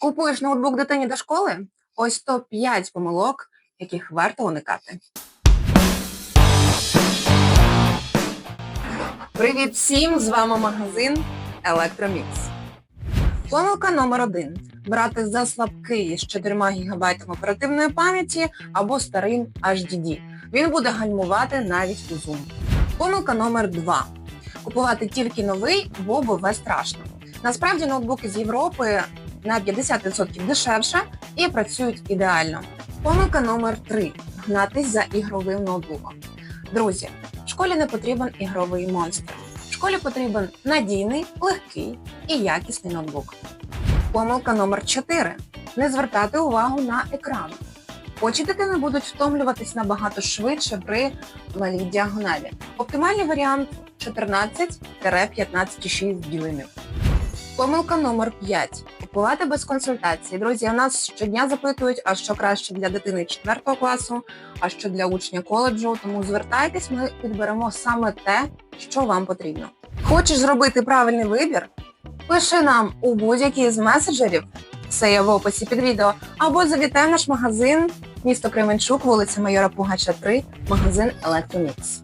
Купуєш ноутбук дитині до школи? Ось то 5 помилок, яких варто уникати. Привіт всім! З вами магазин Electromix. Помилка номер один. Брати за слабкий з 4 ГБ оперативної пам'яті або старим HDD. Він буде гальмувати навіть у Zoom. Помилка номер два. Купувати тільки новий, бо БВ страшно. Насправді ноутбуки з Європи на 50% дешевше і працюють ідеально. Помилка номер 3 гнатись за ігровим ноутбуком. Друзі, в школі не потрібен ігровий монстр. В школі потрібен надійний, легкий і якісний ноутбук. Помилка номер 4 не звертати увагу на екран. Очі дитини будуть втомлюватись набагато швидше при малій діагоналі. Оптимальний варіант 14-15,6 дюймів. Помилка номер 5. Купувати без консультації. Друзі, у нас щодня запитують, а що краще для дитини 4 класу, а що для учня коледжу. Тому звертайтесь, ми підберемо саме те, що вам потрібно. Хочеш зробити правильний вибір? Пиши нам у будь-який з меседжерів, все є в описі під відео, або завітай в наш магазин місто Кременчук, вулиця Майора Пугача 3, магазин Electromix.